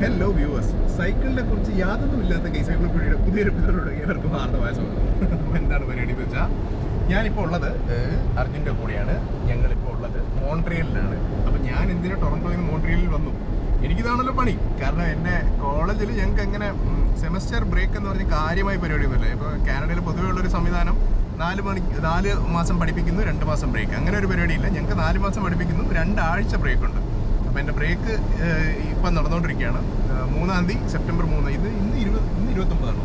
Hello viewers സൈക്കിളിനെ കുറിച്ച് യാതൊന്നും ഇല്ലാത്ത കേസ് സൈക്കിൾ പുള്ളിയുടെ പുതിയൊരു എപ്പിസോഡ് ഇവർക്ക് വാർത്തമായ സ്വാഗതം. എന്താണ് പരിപാടി എന്ന് വെച്ചാൽ ഞാനിപ്പോൾ ഉള്ളത് അർജുന്റെ കൂടെയാണ്. ഞങ്ങളിപ്പോൾ ഉള്ളത് മോൺട്രിയലിലാണ്. അപ്പം ഞാൻ എന്തിനാ ടൊറന്റോയിൽ നിന്ന് മോൺട്രിയലിൽ വന്നു? എനിക്കിതാണല്ലോ പണി. കാരണം എന്റെ കോളേജിൽ ഞങ്ങൾക്ക് എങ്ങനെ സെമസ്റ്റർ ബ്രേക്ക് എന്ന് പറഞ്ഞ കാര്യമായ പരിപാടിയൊന്നുമില്ല ഇപ്പോൾ കാനഡയിൽ പൊതുവേ ഉള്ളൊരു സംവിധാനം നാല് മണി നാല് മാസം പഠിപ്പിക്കുന്നു രണ്ട് മാസം ബ്രേക്ക് അങ്ങനെ ഒരു പരിപാടിയില്ല. ഞങ്ങൾക്ക് നാല് മാസം പഠിപ്പിക്കുന്നു രണ്ടാഴ്ച ബ്രേക്ക് ഉണ്ട്. അപ്പോൾ എന്റെ ബ്രേക്ക് ഇപ്പം നടന്നുകൊണ്ടിരിക്കുകയാണ് മൂന്നാം തീയതി സെപ്റ്റംബർ മൂന്ന്. ഇത് ഇന്ന് ഇരുപത് ഇന്ന് ഇരുപത്തൊമ്പതാണോ?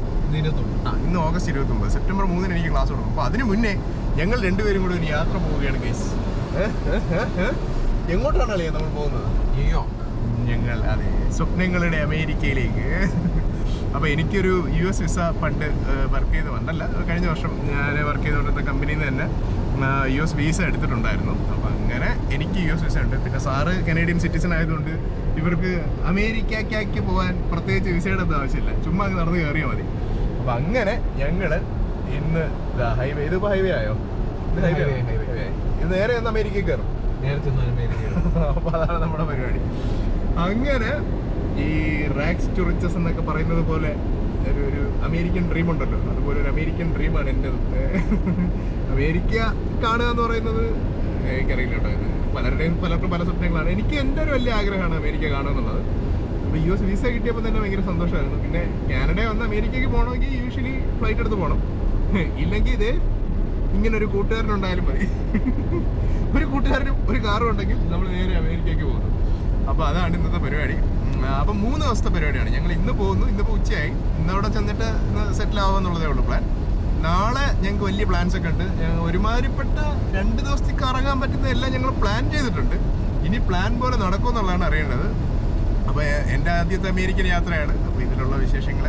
ആ ഇന്ന് ഓഗസ്റ്റ് ഇരുപത്തൊമ്പത്. സെപ്റ്റംബർ മൂന്നിന് എനിക്ക് ക്ലാസ് തുടങ്ങും. അപ്പോൾ അതിന് മുന്നേ ഞങ്ങൾ രണ്ടുപേരും കൂടി ഒരു യാത്ര പോവുകയാണ് കേസ് എങ്ങോട്ടാണ് അല്ലേ നമ്മൾ പോകുന്നത്? ന്യൂയോർക്ക്. ഞങ്ങൾ അതെ സ്വപ്നങ്ങളുടെ അമേരിക്കയിലേക്ക്. അപ്പോൾ എനിക്കൊരു യു എസ് വിസ പണ്ട് വർക്ക് ചെയ്ത് വന്നല്ല കഴിഞ്ഞ വർഷം ഞാൻ വർക്ക് ചെയ്തുകൊണ്ടിരുന്ന കമ്പനിയിൽ നിന്ന് തന്നെ യു എസ് വിസ എടുത്തിട്ടുണ്ടായിരുന്നു. അങ്ങനെ എനിക്ക് യു എസ് വിസ ഉണ്ട് പിന്നെ സാറ് കനേഡിയൻ സിറ്റിസൺ ആയതുകൊണ്ട് ഇവർക്ക് അമേരിക്കയ്ക്കാക്ക് പോകാൻ പ്രത്യേകിച്ച് വിസയുടെ ഒന്നും ആവശ്യമില്ല. ചുമ്മാ അങ്ങ് നടന്ന് കയറിയാൽ മതി. അപ്പം അങ്ങനെ ഞങ്ങൾ ഇന്ന് ഹൈവേ ഇതിപ്പോൾ ഹൈവേ ആയോ? ഇത് ഹൈവേ. ഇത് നേരെ ഒന്ന് അമേരിക്കയിൽ കയറും. നേരത്തെ ഒന്നും അമേരിക്കയിൽ അപ്പൊ അതാണ് നമ്മുടെ പരിപാടി. അങ്ങനെ ഈ റാക്സ് ടു എന്നൊക്കെ പറയുന്നത് പോലെ ഒരു ഒരു അമേരിക്കൻ ഡ്രീം ഉണ്ടല്ലോ. അതുപോലെ ഒരു അമേരിക്കൻ ഡ്രീമാണ് എന്റെ അമേരിക്ക കാണുക എന്ന് പറയുന്നത് എനിക്കറിയില്ല കേട്ടോ പലരുടെയും പലർക്കും പല സ്വപ്നങ്ങളാണ്. എനിക്ക് എന്റെ ഒരു വലിയ ആഗ്രഹമാണ് അമേരിക്ക കാണുക എന്നുള്ളത് അപ്പോൾ യു എസ് വിസ കിട്ടിയപ്പോൾ തന്നെ ഭയങ്കര സന്തോഷമായിരുന്നു. പിന്നെ കാനഡയിൽ വന്ന് അമേരിക്കയ്ക്ക് പോകണമെങ്കിൽ യൂഷ്വലി ഫ്ലൈറ്റ് എടുത്ത് പോകണം. ഇല്ലെങ്കിൽ ഇത് ഇങ്ങനെ ഒരു കൂട്ടുകാരനുണ്ടായാലും മതി. ഒരു കൂട്ടുകാരനും ഒരു കാറും ഉണ്ടെങ്കിൽ നമ്മൾ നേരെ അമേരിക്കയ്ക്ക് പോകുന്നു. അപ്പോൾ അതാണ് ഇന്നത്തെ പരിപാടി. അപ്പം മൂന്ന് ദിവസത്തെ പരിപാടിയാണ്. ഞങ്ങൾ ഇന്ന് പോകുന്നു. ഇന്നിപ്പോൾ ഉച്ചയായി. ഇന്നവിടെ ചെന്നിട്ട് സെറ്റിൽ എന്നുള്ളതേ ഉള്ളൂ പ്ലാൻ നാളെ ഞങ്ങൾക്ക് വലിയ പ്ലാൻസ് ഒക്കെ ഉണ്ട്. ഒരുമാതിരിപ്പെട്ട രണ്ട് ദിവസത്തേക്ക് ഇറങ്ങാൻ പറ്റുന്ന എല്ലാം ഞങ്ങൾ പ്ലാൻ ചെയ്തിട്ടുണ്ട്. ഇനി പ്ലാൻ പോലെ നടക്കുമെന്നുള്ളതാണ് അറിയേണ്ടത്. അപ്പോൾ എന്റെ ആദ്യത്തെ അമേരിക്കൻ യാത്രയാണ്. അപ്പോൾ ഇതിലുള്ള വിശേഷങ്ങൾ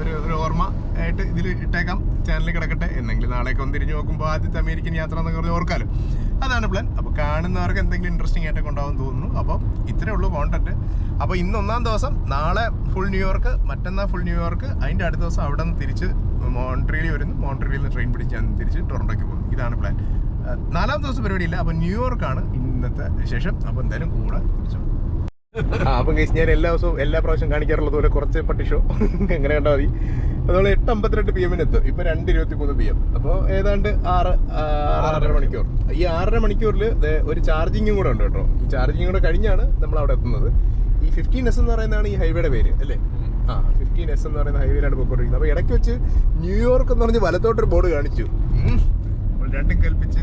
ഒരു ഒരു ഓർമ്മ ആയിട്ട് ഇതിൽ ഇട്ടേക്കാം. ചാനലിൽ കിടക്കട്ടെ. എന്നെങ്കിലും നാളെയൊക്കെ ഒന്ന് തിരിഞ്ഞു നോക്കുമ്പോൾ ആദ്യത്തെ അമേരിക്കൻ യാത്ര എന്നൊക്കെ പറഞ്ഞ് ഓർക്കാലോ. അതാണ് പ്ലാൻ അപ്പോൾ കാണുന്നവർക്ക് എന്തെങ്കിലും ഇൻട്രസ്റ്റിംഗ് ആയിട്ടൊക്കെ ഉണ്ടാവും തോന്നുന്നു. അപ്പോൾ ഇത്രയേ ഉള്ളൂ കോണ്ടന്റ് അപ്പോൾ ഇന്ന് ഒന്നാം ദിവസം നാളെ ഫുൾ ന്യൂയോർക്ക് മറ്റന്നാൾ ഫുൾ ന്യൂയോർക്ക് അതിന്റെ അടുത്ത ദിവസം അവിടെ നിന്ന് തിരിച്ച് മോൺട്രിയിൽ വരുന്നു. മോൺട്രിയിൽ നിന്ന് ട്രെയിൻ പിടിച്ച് ഞാൻ തിരിച്ച് ടൊറന്റോയ്ക്ക് പോകുന്നു. ഇതാണ് പ്ലാൻ നാലാം ദിവസം പരിപാടിയില്ല. അപ്പോൾ ന്യൂയോർക്കാണ് ഇന്നത്തെ ശേഷം. അപ്പോൾ എന്തായാലും കൂടെ പിടിച്ചോ അപ്പം കേസ് ഞാൻ എല്ലാ ദിവസവും എല്ലാ പ്രാവശ്യം കാണിക്കാറുള്ളത് പോലെ കുറച്ച് പട്ടിഷോ എങ്ങനെ കണ്ടാൽ മതി. അതുപോലെ എട്ട് അമ്പത്തിരണ്ട് പി എമ്മിന് എത്തും. ഇപ്പം രണ്ട് ഇരുപത്തി മൂന്ന് പി എം അപ്പോൾ ഏതാണ്ട് ആറ് ആറര മണിക്കൂർ. ഈ ആറര മണിക്കൂറിൽ ഒരു ചാർജിങ്ങും കൂടെ ഉണ്ട് കേട്ടോ. ഈ ചാർജിങ് കൂടെ കഴിഞ്ഞാണ് നമ്മൾ അവിടെ എത്തുന്നത്. ഈ ഫിഫ്റ്റീൻ എസ് എന്ന് പറയുന്നതാണ് ഈ ഹൈവേയുടെ പേര് അല്ലേ? ആ ഫിഫ്റ്റീൻ എസ് എന്ന് പറയുന്ന ഹൈവേയിലാണ് പോയിക്കൊണ്ടിരിക്കുന്നത്. അപ്പോൾ ഇടയ്ക്ക് വെച്ച് ന്യൂയോർക്ക് എന്ന് പറഞ്ഞ് വലത്തോട്ടൊരു ബോർഡ് കാണിച്ചു. രണ്ടും കൽപ്പിച്ച്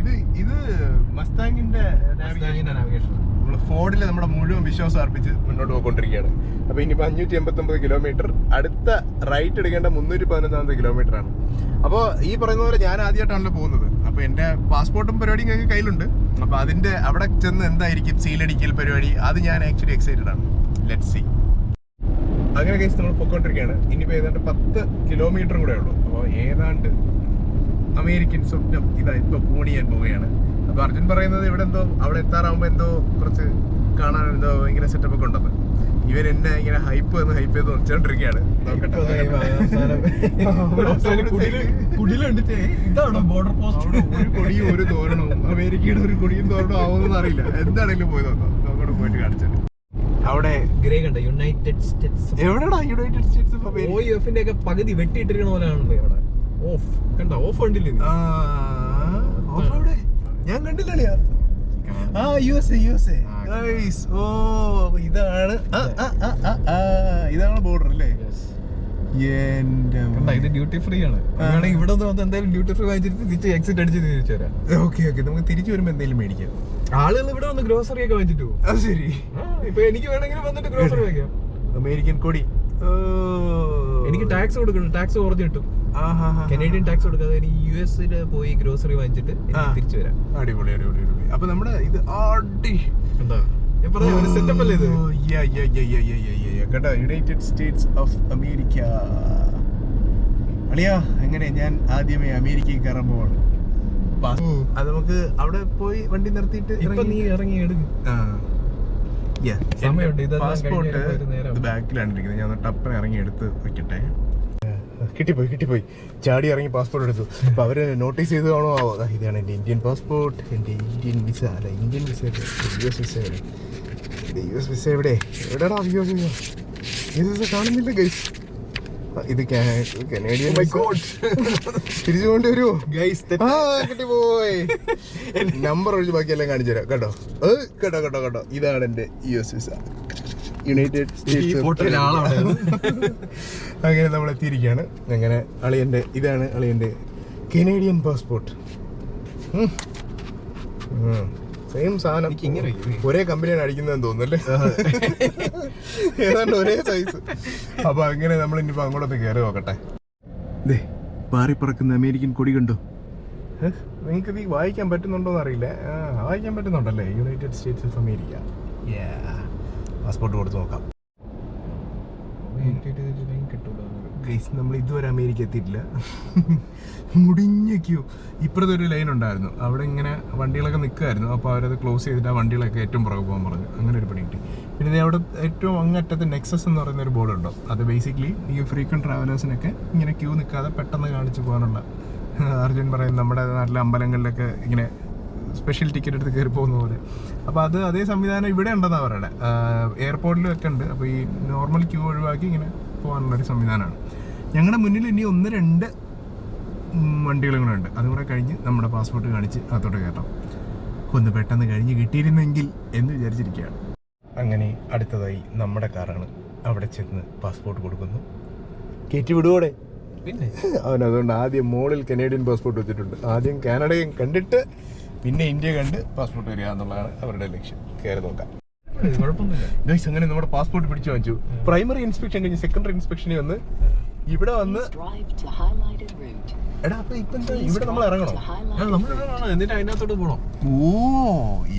ഇത് ഇത് മസ്താങ്ങിന്റെ. നാവിഗേഷൻ നമ്മൾ ഫോർഡിൽ നമ്മുടെ മുഴുവൻ വിശ്വാസം അർപ്പിച്ച് മുന്നോട്ട് പോയിക്കൊണ്ടിരിക്കുകയാണ്. അപ്പോൾ ഇനിയിപ്പോൾ അഞ്ഞൂറ്റി എൺപത്തൊമ്പത് കിലോമീറ്റർ അടുത്ത റൈറ്റ് എടുക്കേണ്ട മുന്നൂറ്റി പതിനൊന്നാമത്തെ കിലോമീറ്റർ ആണ്. അപ്പോൾ ഈ പറയുന്ന പോലെ ഞാൻ ആദ്യമായിട്ടാണല്ലോ പോകുന്നത്. അപ്പോൾ എന്റെ പാസ്പോർട്ടും പരിപാടിയും ഞങ്ങൾക്ക് കയ്യിലുണ്ട്. അപ്പോൾ അതിന്റെ അവിടെ ചെന്ന് എന്തായിരിക്കും സീലടിക്കൽ പരിപാടി അത് ഞാൻ ആക്ച്വലി എക്സൈറ്റഡ് ആണ്. ലെറ്റ് സി അങ്ങനെ കേസ് നമ്മൾ പൊയ്ക്കൊണ്ടിരിക്കുകയാണ് ഇനിയിപ്പോൾ ഏതാണ്ട് പത്ത് കിലോമീറ്റർ കൂടെ ഉള്ളൂ. അപ്പോൾ ഏതാണ്ട് അമേരിക്കൻ സ്വപ്നം ഇതാ ഇപ്പോൾ പൂണിയാൻ പോവുകയാണ്. അപ്പോൾ അർജുൻ പറയുന്നത് ഇവിടെ എന്തോ അവിടെ എത്താറാകുമ്പോൾ എന്തോ കുറച്ച് കാണാൻ എന്തോ ഭയങ്കര സെറ്റപ്പ് ഒക്കെ ഉണ്ടെന്ന്. ഇവൻ എന്നെ ഇങ്ങനെ ഹൈപ്പ് എന്ന് ഹൈപ്പ് ചെയ്ത് വെച്ചോണ്ടിരിക്കുകയാണ് ബോർഡർ പോസ്റ്റ് ഒരു കൊടിയും ഒരു തോരണവും. അമേരിക്കയുടെ ഒരു കുടിയും തോരണവും ആവുമെന്ന് അറിയില്ല. എന്താണെങ്കിലും പോയി നോക്കാം. നോക്കോട്ട് പോയിട്ട് കാണിച്ചത് അവിടെ ഗ്രേ കണ്ട? യുണൈറ്റഡ് സ്റ്റേറ്റ്സ് എവിടെടാ യുണൈറ്റഡ് സ്റ്റേറ്റ്സ് ഓ യു എഫിന്റെ ഒക്കെ പകുതി വെട്ടിയിട്ടിരിക്കണ പോലെയാണ് ഇവിടെ ഓഫ് കണ്ട? ഓഫ് കണ്ടില്ലേ off അവിടെ? ഞാൻ കണ്ടില്ലളിയാ ആ U S A U S A ഓ ഇതാണ്. ഇതാണ് ബോർഡർ അല്ലേ? ഇത് ഡ്യൂട്ടി ഫ്രീ ആണ്. ഇവിടെ വന്ന് എന്തായാലും ഡ്യൂട്ടി ഫ്രീ വാങ്ങിച്ചിട്ട് തിരിച്ച് എക്സിറ്റ് അടിച്ച് തിരിച്ചു വരാം. Okay okay. നമുക്ക് തിരിച്ചു വരുമ്പോൾ എന്തെങ്കിലും മേടിക്കാം. ആളുകൾ ഇവിടെ വന്ന് ഗ്രോസറി ഒക്കെ വാങ്ങിച്ചിട്ട് പോകും. അത് ശരി. ഇപ്പൊ എനിക്ക് വേണമെങ്കിൽ വന്നിട്ട് ഗ്രോസറി വാങ്ങിക്കാം. അമേരിക്കൻ കൊടി. എനിക്ക് ടാക്സ് കൊടുക്കണം. ടാക്സ് കുറഞ്ഞു കിട്ടും. കനേഡിയൻ ടാക്സ് കൊടുക്കാതെ എനിക്ക് യു എസിൽ പോയി ഗ്രോസറി വാങ്ങിച്ചിട്ട് തിരിച്ചു വരാം. അടിപൊളി അടിപൊളി അടിപൊളി. അപ്പൊ നമ്മുടെ ഇത് ആടി. എന്താ? കേട്ടോ യുണൈറ്റഡ് സ്റ്റേറ്റ്സ് ഓഫ് അമേരിക്ക അളിയാ എങ്ങനെ ഞാൻ ആദ്യമേ അമേരിക്കയിൽ കയറാൻ പോവാണ്. പാസ്- അത് നമുക്ക് അവിടെ പോയി വണ്ടി നിർത്തിയിട്ട് നീ ഇറങ്ങി പാസ്പോർട്ട്. ബാക്കിലാണ് ഇരിക്കുന്നത്. ഞാൻ ടപ്പനെ ഇറങ്ങി എടുത്ത് വെക്കട്ടെ. കിട്ടിപ്പോയി കിട്ടിപ്പോയി. ചാടി ഇറങ്ങി പാസ്പോർട്ട് എടുത്തു. അപ്പൊ അവർ നോട്ടീസ് ചെയ്ത് കാണോ ഇതാണ് എന്റെ ഇന്ത്യൻ പാസ്പോർട്ട് എന്റെ ഇന്ത്യൻ വിസ അല്ല Indian visa U S visa U S visa എവിടെ? എവിടെടാ? U S visa U S visa കാണുന്നില്ല ഗൈസ് ഇത് കനേഡിയൻ തിരിച്ചു കൊണ്ടുവരുമോ ഗൈസ് ആ കിട്ടി പോയി നമ്പർ ഒഴിച്ച് ബാക്കിയെല്ലാം കാണിച്ചു തരാം. കേട്ടോ? കേട്ടോ കേട്ടോ കേട്ടോ. ഇതാണ് എന്റെ U S visa United States അങ്ങനെ നമ്മൾ എത്തിയിരിക്കുകയാണ്. അങ്ങനെ അളിയന്റെ ഇതാണ് അളിയന്റെ കനേഡിയൻ പാസ്പോർട്ട് സെയിം സാധനം. ഒരേ കമ്പനിയാണ് അടിക്കുന്നതെന്ന് തോന്നുന്നല്ലേ? ഏതാണ്ട് ഒരേ സൈസ് അപ്പൊ അങ്ങനെ നമ്മൾ ഇനിയിപ്പോ അങ്ങോട്ടൊന്ന് കയറി നോക്കട്ടെ. ദേ പാറിപ്പറക്കുന്ന അമേരിക്കൻ കൊടി കണ്ടോ? നിങ്ങൾക്ക് ഇത് വായിക്കാൻ പറ്റുന്നുണ്ടോ അറിയില്ല. ആ വായിക്കാൻ പറ്റുന്നുണ്ടല്ലേ? United States of America passport കൊടുത്ത് നോക്കാം. ഗൈസ് നമ്മൾ ഇതുവരെ അമേരിക്ക എത്തിയിട്ടില്ല. മുടിഞ്ഞ ക്യൂ ഇപ്പുറത്തെ ഒരു ലൈൻ ഉണ്ടായിരുന്നു. അവിടെ ഇങ്ങനെ വണ്ടികളൊക്കെ നിൽക്കുമായിരുന്നു അപ്പോൾ അവരത് ക്ലോസ് ചെയ്തിട്ട് ആ വണ്ടികളൊക്കെ ഏറ്റവും പുറകെ പോകാൻ പറഞ്ഞു. അങ്ങനെ ഒരു പണി കിട്ടി. പിന്നെ അവിടെ ഏറ്റവും അങ്ങറ്റത്തെ നെക്സസ് എന്ന് പറയുന്ന ഒരു ബോർഡ് ഉണ്ടോ? അത് ബേസിക്കലി ഈ ഫ്രീക്വന്റ് ട്രാവലേഴ്സിനൊക്കെ ഇങ്ങനെ ക്യൂ നിൽക്കാതെ പെട്ടെന്ന് കാണിച്ചു പോകാനുള്ള അർജുൻ പറയും നമ്മുടെ നാട്ടിലെ അമ്പലങ്ങളിലൊക്കെ ഇങ്ങനെ സ്പെഷ്യൽ ടിക്കറ്റ് എടുത്ത് കയറി പോകുന്ന പോലെ. അപ്പോൾ അത് അതേ സംവിധാനം ഇവിടെ ഉണ്ടെന്നാണ് അവരുടെ എയർപോർട്ടിലും ഒക്കെ ഉണ്ട്. അപ്പോൾ ഈ നോർമൽ ക്യൂ ഒഴിവാക്കി ഇങ്ങനെ പോകാനുള്ള ഒരു സംവിധാനമാണ്. ഞങ്ങളുടെ മുന്നിൽ ഇനി ഒന്ന് രണ്ട് വണ്ടികളും കൂടെ ഉണ്ട് അതും കൂടെ കഴിഞ്ഞ് നമ്മുടെ പാസ്പോർട്ട് കാണിച്ച് അകത്തോട്ട് കയറ്റാം ഒന്ന് പെട്ടെന്ന് കഴിഞ്ഞ് കിട്ടിയിരുന്നെങ്കിൽ എന്ന് വിചാരിച്ചിരിക്കുകയാണ്. അങ്ങനെ അടുത്തതായി നമ്മുടെ കാറാണ് അവിടെ ചെന്ന് പാസ്പോർട്ട് കൊടുക്കുന്നു. കയറ്റി വിടുവോടെ? പിന്നെ? അവൻ അതുകൊണ്ട് ആദ്യം മോളിൽ കനേഡിയൻ പാസ്പോർട്ട് വെച്ചിട്ടുണ്ട്. ആദ്യം കാനഡയും കണ്ടിട്ട് പിന്നെ ഇന്ത്യ കണ്ട് പാസ്പോർട്ട് വരിക എന്നുള്ളതാണ് അവരുടെ ലക്ഷ്യം. കയറി നോക്കാം. ഗൈസ് അങ്ങനെ നമ്മുടെ പാസ്പോർട്ട് പിടിച്ചു വാങ്ങിച്ചു പ്രൈമറി ഇൻസ്പെക്ഷൻ കഴിഞ്ഞ് സെക്കൻഡറി ഇൻസ്പെക്ഷനിൽ വന്ന് ഇവിടെ വന്ന്. എടാ അപ്പൊ ഇപ്പൊ എന്താ? ഇവിടെ നമ്മൾ ഇറങ്ങണോ? എന്നിട്ട് അതിനകത്തോട്ട് പോണം? ഓ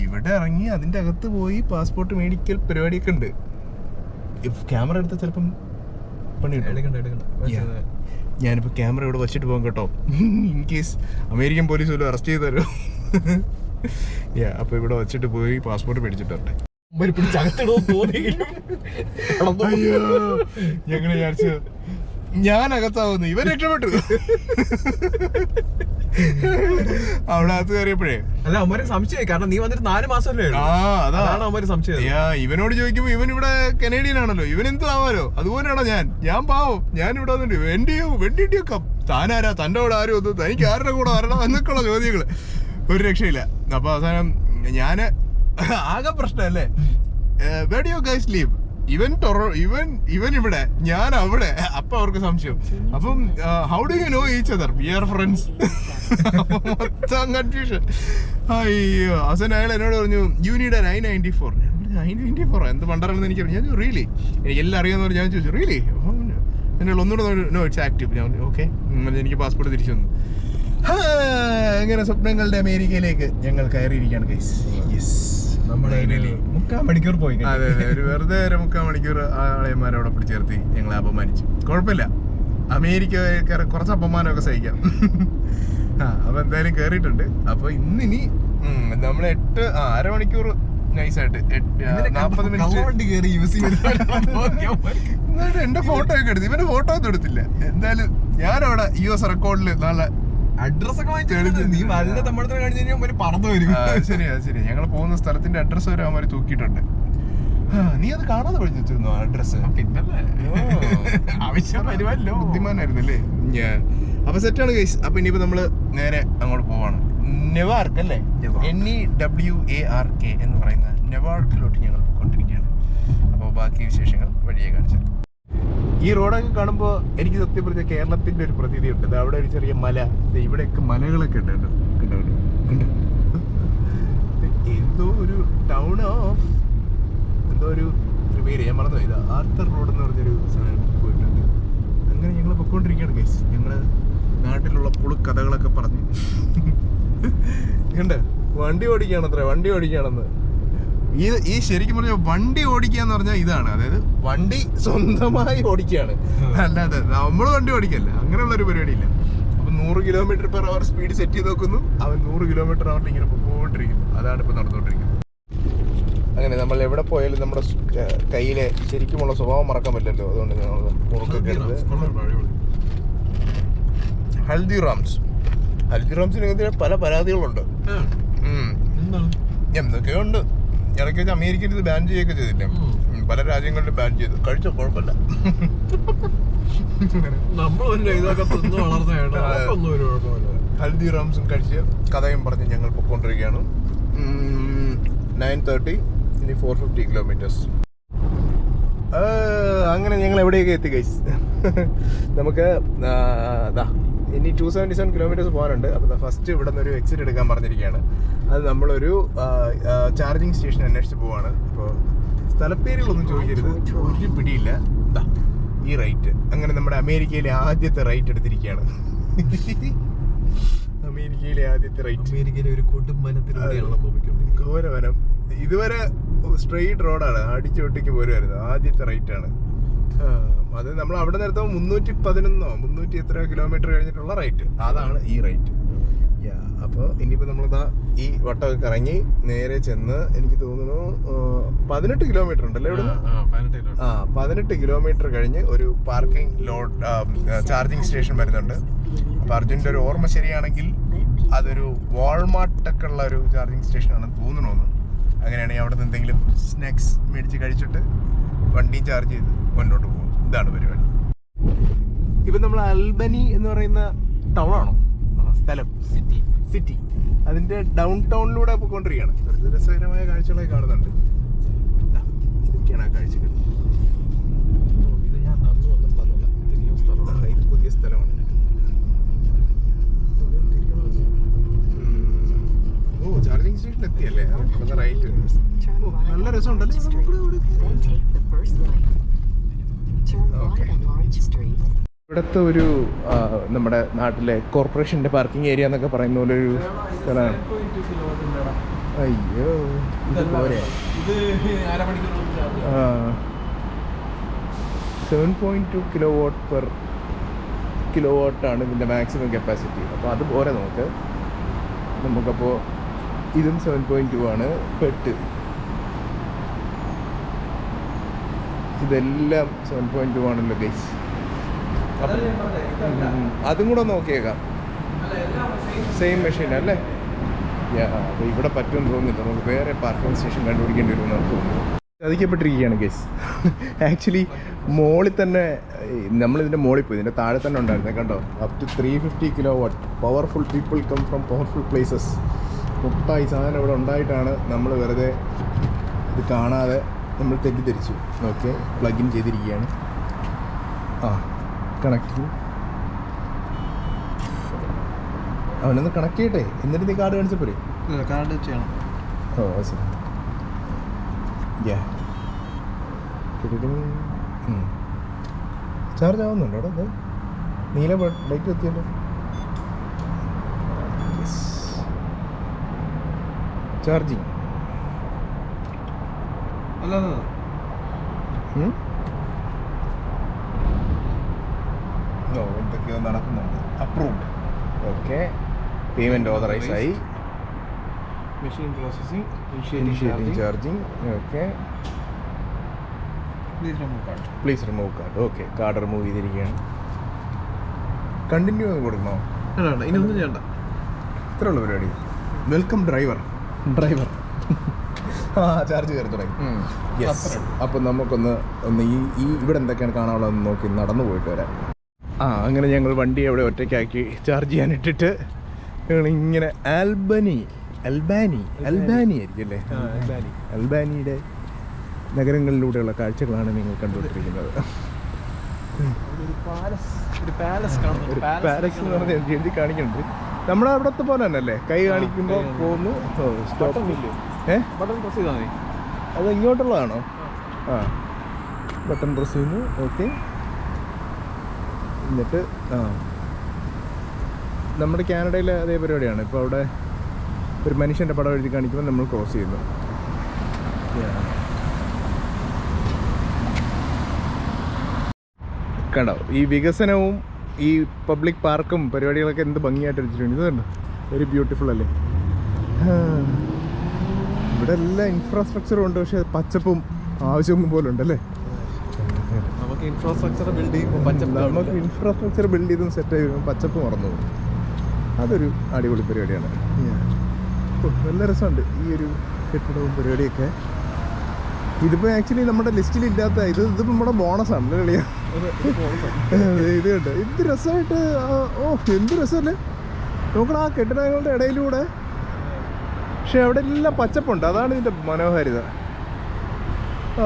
ഇവിടെ ഇറങ്ങി അതിന്റെ അകത്ത് പോയി പാസ്പോർട്ട് മേടിക്കൽ പരിപാടിയൊക്കെ ഉണ്ട്. ക്യാമറ എടുത്ത ചിലപ്പം പണി ഞാനിപ്പോ ക്യാമറ ഇവിടെ വെച്ചിട്ട് പോകും കേട്ടോ. ഇൻ കേസ് അമേരിക്കൻ പോലീസ് വല്ലതും അറസ്റ്റ് ചെയ്ത് തരും യാ അപ്പൊ ഇവിടെ വെച്ചിട്ട് പോയി പാസ്പോർട്ട് മേടിച്ചിട്ട് വരട്ടെ. പിടിച്ചകത്തിടോ അയ്യോ ഞങ്ങൾ വിചാരിച്ചു ഞാൻ അകത്താവുന്നു ഇവൻ രക്ഷപ്പെട്ടു. അവിടെ അകത്ത് കയറിയപ്പോഴേ. അല്ല അവന്മാര് സംശയമായി കാരണം നീ വന്നിട്ട് നാല് മാസമല്ലേ ആ അതാണ് അവന്മാര് സംശയം. യാ, ഇവനോട് ചോദിക്കുമ്പോ ഇവൻ ഇവിടെ കനേഡിയൻ ആണല്ലോ. ഇവൻ എന്ത് ആവാലോ? അതുപോലെയാണോ ഞാൻ? ഞാൻ പാവം. ഞാൻ ഇവിടെ വന്നിട്ട് വെണ്ടിയോ കപ്പ് താനാരാ? തന്റെ കൂടെ ആരും ഒന്നും തനിക്ക് ആരുടെ കൂടെ വരണം എന്നൊക്കെയുള്ള ചോദ്യങ്ങൾ. ഒരു രക്ഷയില്ല. അപ്പൊ അവസാനം ഞാൻ ആകെ പ്രശ്നമല്ലേ? വേടിയോ ഗൈസ് ലീവ് ഇവൻ ടൊറോ ഇവൻ ഇവൻ ഇവിടെ ഞാൻ അവിടെ. അപ്പൊ അവർക്ക് സംശയം. അപ്പം how do you know each other we are friends മൊത്തം കൺഫ്യൂഷൻ അയ്യോ അവസാനം അയാൾ എന്നോട് പറഞ്ഞു you need nine ninety four nine ninety four എന്ത് പണ്ടാണെന്ന് എനിക്ക് അറിയാം. ഞാൻ റീലി എനിക്ക് എല്ലാം അറിയാമെന്ന് പറഞ്ഞു ഞാൻ ചോദിച്ചു റീലി എന്നുള്ള ഒന്നുകൂടെ നോ ഇറ്റ്സ് ആക്റ്റീവ് ഞാൻ ഓക്കെ എനിക്ക് പാസ്പോർട്ട് തിരിച്ചു വന്നു അങ്ങനെ സ്വപ്നങ്ങളുടെ അമേരിക്കയിലേക്ക് ഞങ്ങൾ കയറിയിരിക്കുകയാണ് ഗൈസ് യെസ് നമ്മുടെ മുക്കാൽ മണിക്കൂർ പോയി. അതെ അതെ. ഒരു വെറുതെ ഒരു മുക്കാൽ മണിക്കൂർ ആളെമാരെ അവിടെ പിടിച്ചേർത്തി ഞങ്ങളെ അപമാനിച്ചു. കുഴപ്പമില്ല. അമേരിക്ക കുറച്ച് അപമാനമൊക്കെ സഹിക്കാം. ആ അപ്പൊ എന്തായാലും കേറിയിട്ടുണ്ട്. അപ്പൊ ഇന്നിനി നമ്മൾ എട്ട് ആ അരമണിക്കൂർ നൈസായിട്ട്. മിനിറ്റ്. യൂസ് എന്റെ ഫോട്ടോ ഒക്കെ എടുത്തു. ഇവന്റെ ഫോട്ടോ ഒന്നും എടുത്തില്ല. എന്തായാലും ഞാനവിടെ യു എസ് റെക്കോർഡിൽ നല്ല അഡ്രസ് ഒക്കെ വാങ്ങിച്ചു നീ നല്ല തമിഴത്തിന് കാണിച്ചു കഴിഞ്ഞാൽ അവന്മാര് പറന്നു വരും. ശരിയാ ശരി ഞങ്ങൾ പോകുന്ന സ്ഥലത്തിന്റെ അഡ്രസ്സ് വരെ അവന്മാർ തൂക്കിയിട്ടുണ്ട്. നീ അത് കാണാതെ പഠിച്ചു വെച്ചിരുന്നോ അഡ്രസ്സ് പിന്നല്ലേ. ആവശ്യം വരുമല്ലോ. ബുദ്ധിമാനായിരുന്നല്ലേ? ഞാൻ അപ്പൊ സെറ്റാണ് കേസ് അപ്പൊ ഇനിയിപ്പോ നമ്മൾ നേരെ അങ്ങോട്ട് പോവാണ്. നെവാർക്ക് അല്ലേ? N E W A R K എന്ന് പറയുന്ന നെവാർക്കിലോട്ട് ഞങ്ങൾ കൊണ്ടിരിക്കുകയാണ് അപ്പോൾ ബാക്കി വിശേഷങ്ങൾ വഴിയെ കാണിച്ചു ഈ റോഡൊക്കെ കാണുമ്പോൾ എനിക്ക് സത്യം പറഞ്ഞ കേരളത്തിന്റെ ഒരു പ്രതീതി ഉണ്ട്. അവിടെ ഒരു ചെറിയ മല. ഇവിടെയൊക്കെ മലകളൊക്കെ ഉണ്ട് കണ്ടോ എന്തോ ഒരു ടൗൺ ഓഫ് എന്തോ ഒരു പേര് ഞാൻ മറന്നു ഇത് ആർത്തർ റോഡ് എന്ന് പറഞ്ഞൊരു സ്ഥലം പോയിട്ടുണ്ട്. അങ്ങനെ ഞങ്ങൾ പൊക്കോണ്ടിരിക്കുകയാണ് ഗൈസ് ഞങ്ങൾ നാട്ടിലുള്ള പുളു കഥകളൊക്കെ പറഞ്ഞു. കണ്ട്? വണ്ടി ഓടിക്കുകയാണത്ര വണ്ടി ഓടിക്കുകയാണെന്ന്. ഈ ഈ ശരിക്കും പറഞ്ഞ വണ്ടി ഓടിക്കുക എന്ന് പറഞ്ഞാൽ ഇതാണ്. അതായത് വണ്ടി സ്വന്തമായി ഓടിക്കുകയാണ് അല്ലാതെ നമ്മൾ വണ്ടി ഓടിക്കല്ല. അങ്ങനെയുള്ള ഒരു പരിപാടി പരിപാടിയില്ല. അപ്പൊ നൂറ് kilometre per hour speed set ചെയ്ത് നോക്കുന്നു അവൻ നൂറ് കിലോമീറ്റർ അവറിൽ ഇങ്ങനെ പോയിക്കൊണ്ടിരിക്കുന്നു. അതാണ് ഇപ്പൊ നടന്നുകൊണ്ടിരിക്കുന്നത്. അങ്ങനെ നമ്മൾ എവിടെ പോയാലും നമ്മുടെ കയ്യിലെ ശരിക്കുമുള്ള സ്വഭാവം മറക്കാൻ പറ്റില്ലല്ലോ. അതുകൊണ്ട് ഞങ്ങൾ മുറുക്കൊക്കെ എടുത്ത് ഹൽദിറാംസ് ഹൽദിറാംസിനെതിരെ പല പരാതികളുണ്ട്. എന്തൊക്കെയുണ്ട് ഇടയ്ക്ക് വെച്ച് അമേരിക്കയിൽ ഇത് ബാൻ ചെയ്യുകയൊക്കെ ചെയ്തില്ലേ? പല രാജ്യങ്ങളിലും ബാൻ ചെയ്തു. കഴിച്ചോ? കുഴപ്പമില്ല. നമ്മൾ തന്നെ ഇതൊക്കെ തിന്ന് വളർന്നതാണ് അവർക്കൊന്നും ഒരു കുഴപ്പമില്ല. ഹൽദി റാംസും കഴിച്ച് കഥയും പറഞ്ഞ് ഞങ്ങൾ പൊക്കോണ്ടിരിക്കുകയാണ്. നയൻ തേർട്ടി ഇനി ഫോർ ഫിഫ്റ്റി കിലോമീറ്റേഴ്സ് അങ്ങനെ ഞങ്ങൾ എവിടെയൊക്കെ എത്തി ഗൈസ് നമുക്ക് ഇതാ ഇനി ടു സെവന്റി സെവൻ കിലോമീറ്റേഴ്സ് പോകാനുണ്ട്. അപ്പോൾ ഫസ്റ്റ് ഇവിടെ നിന്ന് ഒരു എക്സിറ്റ് എടുക്കാൻ പറഞ്ഞിരിക്കുകയാണ്. അത് നമ്മളൊരു ചാർജിങ് സ്റ്റേഷൻ അന്വേഷിച്ച് പോവാണ്. അപ്പോൾ സ്ഥലപ്പേരുകളൊന്നും ചോദിക്കരുത്. ഒരു പിടിയില്ല. എന്താ ഈ റൈറ്റ് അങ്ങനെ നമ്മുടെ അമേരിക്കയിലെ ആദ്യത്തെ റൈറ്റ് എടുത്തിരിക്കുകയാണ്. അമേരിക്കയിലെ ആദ്യത്തെ റൈറ്റ് അമേരിക്കയിലെ ഒരു പോയിക്കൊണ്ടിരിക്കുന്നത് ഘോരവനം. ഇതുവരെ സ്ട്രെയിറ്റ് റോഡാണ് അടിച്ചൊട്ടിക്ക് പോരുമായിരുന്നു ആദ്യത്തെ റൈറ്റാണ് അത് നമ്മൾ അവിടെ നിർത്തുമ്പോൾ മുന്നൂറ്റി പതിനൊന്നോ മുന്നൂറ്റി എത്ര കിലോമീറ്റർ കഴിഞ്ഞിട്ടുള്ള റൈറ്റ് അതാണ് ഈ റൈറ്റ് അപ്പോൾ ഇനിയിപ്പോൾ നമ്മളിതാ ഈ വട്ടമൊക്കെ കറങ്ങി നേരെ ചെന്ന് എനിക്ക് തോന്നുന്നു പതിനെട്ട് കിലോമീറ്റർ ഉണ്ടല്ലേ ഇവിടെ ആ പതിനെട്ട് കിലോമീറ്റർ കഴിഞ്ഞ് ഒരു പാർക്കിംഗ് ലോഡ് ചാർജിങ് സ്റ്റേഷൻ വരുന്നുണ്ട്. അപ്പോൾ അർജുന്റെ ഒരു ഓർമ്മ ശരിയാണെങ്കിൽ അതൊരു വാൾമാർട്ടൊക്കെ ഉള്ള ഒരു ചാർജിങ് സ്റ്റേഷനാണെന്ന് തോന്നണമെന്ന് അങ്ങനെയാണെങ്കിൽ അവിടെ നിന്ന് എന്തെങ്കിലും സ്നാക്സ് മേടിച്ച് കഴിച്ചിട്ട് വണ്ടി ചാർജ് ചെയ്ത് മുന്നോട്ട് പോകും. ഇതാണ് പരിപാടി. ഇപ്പം നമ്മൾ അൽബനി എന്ന് പറയുന്ന ടൗൺ ആണോ സ്ഥലം സിറ്റി സിറ്റി അതിന്റെ ഡൗൺ ടൗണിലൂടെ പോയിക്കൊണ്ടിരിക്കുകയാണ് രസകരമായ കാഴ്ചകളൊക്കെ കാണുന്നുണ്ട്. ഇതൊക്കെയാണ് ആ കാഴ്ചകൾ. പുതിയ സ്ഥലമാണ്. ഓ ചാർജിങ് സ്റ്റേഷൻ എത്തിയല്ലേ? റൈറ്റ് നല്ല രസമുണ്ടല്ലേ? ഇവിടുത്തെ ഒരു നമ്മുടെ നാട്ടിലെ കോർപ്പറേഷന്റെ പാർക്കിംഗ് ഏരിയ എന്നൊക്കെ പറയുന്ന പോലെ ഒരു സ്ഥലമാണ്. അയ്യോ ഇത് പോരെ ഇത് അരമണിക്കൂർ seven point two kilo watt per kilo വാട്ടാണ് ഇതിന്റെ മാക്സിമം കപ്പാസിറ്റി അപ്പോൾ അത് പോരെ നമുക്ക് നമുക്കപ്പോൾ ഇതും സെവൻ പോയിന്റ് ടു ആണ് പെട്ട് ഇതെല്ലാം സെവൻ പോയിന്റ് ടു ആണല്ലോ ഗൈസ് അതും കൂടെ നോക്കിയേക്കാം. സെയിം മെഷീൻ അല്ലേ? അപ്പോൾ ഇവിടെ പറ്റുമെന്ന് തോന്നുന്നില്ല. നമുക്ക് വേറെ പാർക്കിംഗ് സ്റ്റേഷൻ കണ്ടുപിടിക്കേണ്ടി വരും നമുക്ക് തോന്നുന്നു. ചതിക്കപ്പെട്ടിരിക്കുകയാണ് ഗൈസ് ആക്ച്വലി മോളിൽ തന്നെ നമ്മളിതിന്റെ മോളിൽ പോയി. ഇതിന്റെ താഴെ തന്നെ ഉണ്ടായിരുന്നത് കണ്ടോ? Up to three fifty kilo watt powerful people come from powerful places മുട്ടായി സാധനം ഇവിടെ ഉണ്ടായിട്ടാണ് നമ്മൾ വെറുതെ ഇത് കാണാതെ നമ്മൾ തെറ്റിദ്ധരിച്ചു. ഓക്കെ പ്ലഗ് ഇൻ ചെയ്തിരിക്കുകയാണ്. ആ കണക്ട് അവനൊന്ന് കണക്ട് ചെയ്യട്ടെ? എന്നിട്ട് നീ കാർഡ് കാണിച്ച പോരെ? കാർഡ് ചെയ്യണം. ഓ അത് ശരി. ചാർജ് ആവുന്നുണ്ടോ അവിടെ? ഇത് നീല ലൈറ്റ് എത്തിയല്ലോ. ചാർജിങ് എന്തൊക്കെയോ നടക്കുന്നുണ്ട്. അപ്രൂവ്ഡ് ഓക്കെ പേയ്മെന്റ് ഓതറൈസ് ആയി. Machine processing initiating charging okay please remove card okay card remove ചെയ്തിരിക്കുകയാണ്. കണ്ടിന്യൂ കൊടുക്കണോ? ഇനി ഒന്നും ചെയ്യണ്ട. ഇത്രയുള്ള പരിപാടി. വെൽക്കം ഡ്രൈവർ ഡ്രൈവർ ചാർജ് കയറി തുടങ്ങി. യെസ് അപ്പം നമുക്കൊന്ന് ഒന്ന് ഈ ഈ ഇവിടെ എന്തൊക്കെയാണ് കാണാനുള്ളതെന്ന് നോക്കി നടന്നു പോയിട്ട് വരാം. ആ അങ്ങനെ ഞങ്ങൾ വണ്ടി അവിടെ ഒറ്റയ്ക്കാക്കി ചാർജ് ചെയ്യാൻ ഇട്ടിട്ട് ഞങ്ങൾ ഇങ്ങനെ ആൽബനി. അൽബാനി അൽബാനി ആയിരിക്കും അല്ലേ? അൽബാനിയുടെ നഗരങ്ങളിലൂടെയുള്ള കാഴ്ചകളാണ് നിങ്ങൾ കണ്ടുകൊണ്ടിരിക്കുന്നത്. എഴുതി കാണിക്കുന്നുണ്ട്. നമ്മുടെ അവിടത്തെ പോലെ തന്നെ അല്ലേ കൈ കാണിക്കുമ്പോൾ പോകുന്നു. സ്റ്റോപ്പ്? ഏ? ബട്ടൺ പ്രസ് ചെയ്താൽ മതി. അത് ഇങ്ങോട്ടുള്ളതാണോ? ആ. ബട്ടൺ പ്രസ് ചെയ്യുന്നു. ഓക്കെ എന്നിട്ട് ആ. നമ്മുടെ കാനഡയിലെ അതേ പരിപാടിയാണ്. ഇപ്പോൾ അവിടെ ഒരു മനുഷ്യന്റെ പടം എഴുതി കാണിക്കുമ്പോൾ നമ്മൾ ക്രോസ് ചെയ്യുന്നു. കണ്ടോ? ഈ വികസനവും ഈ പബ്ലിക് പാർക്കും പരിപാടികളൊക്കെ എന്ത് ഭംഗിയായിട്ട് വെച്ചിട്ടുണ്ട് ഇത് കണ്ടോ? വെരി ബ്യൂട്ടിഫുൾ അല്ലേ. ഇവിടെ എല്ലാ ഇൻഫ്രാസ്ട്രക്ചറും ഉണ്ട് പക്ഷെ പച്ചപ്പും ആവശ്യവും പോലെ ഉണ്ടല്ലേ നമുക്ക് ഇൻഫ്രാസ്ട്രക്ചർ ബിൽഡ് ചെയ്യുമ്പോൾ നമുക്ക് ഇൻഫ്രാസ്ട്രക്ചർ ബിൽഡ് ചെയ്തും സെറ്റ് ചെയ്ത് പച്ചപ്പ് മറന്നു പോകും. അതൊരു അടിപൊളി പരിപാടിയാണ്. നല്ല രസമുണ്ട് ഈ ഒരു കെട്ടിടവും പരിപാടിയൊക്കെ. ഇതിപ്പോൾ ആക്ച്വലി നമ്മുടെ ലിസ്റ്റിൽ ഇല്ലാത്ത ഇത് ഇതിപ്പോ നമ്മുടെ ബോണസ് ആണ് കളിയാ? ഇത് കണ്ടോ? എന്ത് രസമായിട്ട് ഓ എന്ത് രസമല്ലേ? നോക്കണം ആ കെട്ടിടങ്ങളുടെ ഇടയിലൂടെ പക്ഷെ അവിടെ എല്ലാം പച്ചപ്പുണ്ട്. അതാണ് ഇതിന്റെ മനോഹാരിത. ഓ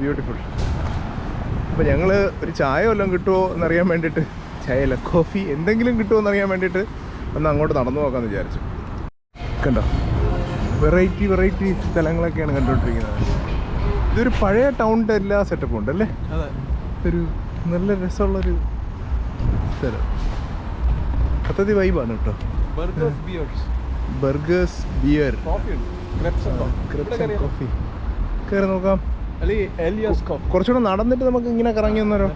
ബ്യൂട്ടിഫുൾ അപ്പോൾ ഞങ്ങൾ ഒരു ചായ വല്ലതും കിട്ടുമോ എന്നറിയാൻ വേണ്ടിയിട്ട് ചായ അല്ല കോഫി എന്തെങ്കിലും കിട്ടുമോ എന്നറിയാൻ വേണ്ടിയിട്ട് ഒന്ന് അങ്ങോട്ട് നടന്നു നോക്കാമെന്ന് വിചാരിച്ചു. കണ്ടോ? വെറൈറ്റി വെറൈറ്റി സ്ഥലങ്ങളൊക്കെയാണ് കണ്ടുകൊണ്ടിരിക്കുന്നത്. ഇതൊരു പഴയ ടൗണിന്റെ എല്ലാ സെറ്റപ്പും ഉണ്ട് അല്ലേ? ഒരു നല്ല രസമുള്ളൊരു സ്ഥലം. അത്തതി വൈബാണ് കേട്ടോ. Burgers beers burgers beer. Coffee കയറി നോക്കാം. കുറച്ചുകൂടെ നടന്നിട്ട് നമുക്ക് ഇങ്ങനെ കറങ്ങി വന്നാലോ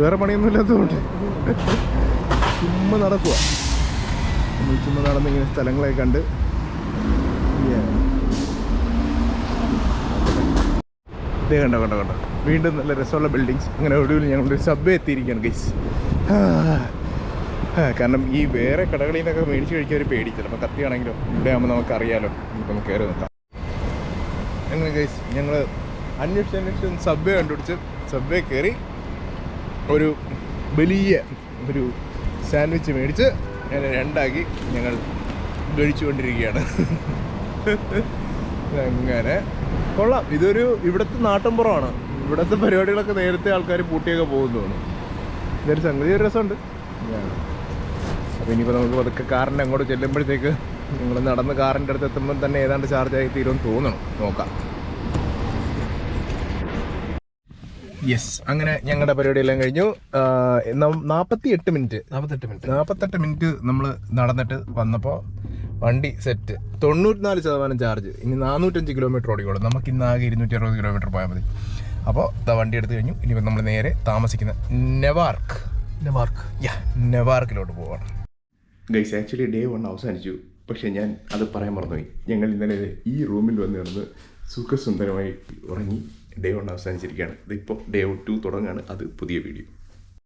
വേറെ പണിയൊന്നും ഇല്ലാത്തതുകൊണ്ട്. ചുമ്മാ നടക്കുക ചുമ്മാ നടന്ന് ഇങ്ങനെ സ്ഥലങ്ങളൊക്കെ കണ്ട്. ഇതേ കണ്ടോ കണ്ടോ കണ്ടോ. വീണ്ടും നല്ല രസമുള്ള ബിൽഡിങ്സ് അങ്ങനെ ഒടുവിൽ ഞങ്ങളുടെ സബ്വേ എത്തിയിരിക്കുകയാണ് ഗൈസ് കാരണം ഈ വേറെ കടകളിൽ നിന്നൊക്കെ മേടിച്ച് കഴിക്കാൻ ഒരു പേടി. ചിലപ്പോൾ കത്തിയാണെങ്കിലും ഇവിടെ ആകുമ്പോൾ നമുക്ക് അറിയാലോ നമുക്ക് കയറി നിൽക്കാം. അങ്ങനെ ഗൈസ് ഞങ്ങൾ അന്വേഷിച്ച് അന്വേഷിച്ച് സബ്വേ കണ്ടുപിടിച്ച് സബ്വേ കയറി ഒരു വലിയ ഒരു സാൻഡ്വിച്ച് മേടിച്ച് അങ്ങനെ രണ്ടാക്കി ഞങ്ങൾ കഴിച്ചുകൊണ്ടിരിക്കുകയാണ്. അങ്ങനെ. കൊള്ളാം. ഇതൊരു ഇവിടുത്തെ നാട്ടിൻപുറമാണ് ഇവിടുത്തെ പരിപാടികളൊക്കെ നേരത്തെ ആൾക്കാർ പൂട്ടിയൊക്കെ പോകുന്നു ഇതൊരു സംഗതി ഒരു രസമുണ്ട്. അപ്പോൾ ഇനിയിപ്പോൾ നമുക്ക് പതുക്കെ കാറിന്റെ അങ്ങോട്ട് ചെല്ലുമ്പോഴത്തേക്ക് നിങ്ങൾ നടന്ന് കാറിന്റെ അടുത്ത് എത്തുമ്പോൾ തന്നെ ഏതാണ്ട് ചാർജ് ആയി തീരുമെന്ന് തോന്നണം. നോക്കാം. യെസ് അങ്ങനെ ഞങ്ങളുടെ പരിപാടിയെല്ലാം കഴിഞ്ഞു. നാൽപ്പത്തി എട്ട് മിനിറ്റ്. നാൽപ്പത്തെട്ട് മിനിറ്റ്. നാൽപ്പത്തെട്ട് മിനിറ്റ് നമ്മൾ നടന്നിട്ട് വന്നപ്പോൾ വണ്ടി സെറ്റ് തൊണ്ണൂറ്റിനാല് ശതമാനം ചാർജ് ഇനി നാനൂറ്റഞ്ച് കിലോമീറ്റർ ഓടിക്കോളും. നമുക്ക് ഇന്ന് ആകെ ഇരുന്നൂറ്റി അറുപത് കിലോമീറ്റർ പോയാൽ മതി. അപ്പോൾ ഇതാ വണ്ടി എടുത്ത് കഴിഞ്ഞു. ഇനിയിപ്പോൾ നമ്മൾ നേരെ താമസിക്കുന്ന നെവാർക്ക് നെവാർക്ക് യാ നെവാർക്കിലോട്ട് പോവാണ്. ഗൈസ് ആക്ച്വലി ഡേ വൺ അവസാനിച്ചു. പക്ഷേ ഞാൻ അത് പറയാൻ മറന്നുപോയി. ഞങ്ങൾ ഇന്നലെ ഈ റൂമിൽ വന്ന് കിടന്ന് സുഖസുന്ദരമായി ഉറങ്ങി ഡേ വൺ അവസാനിച്ചിരിക്കുകയാണ്. ഇതിപ്പോൾ ഡേ ടു തുടങ്ങുകയാണ് അത് പുതിയ വീഡിയോ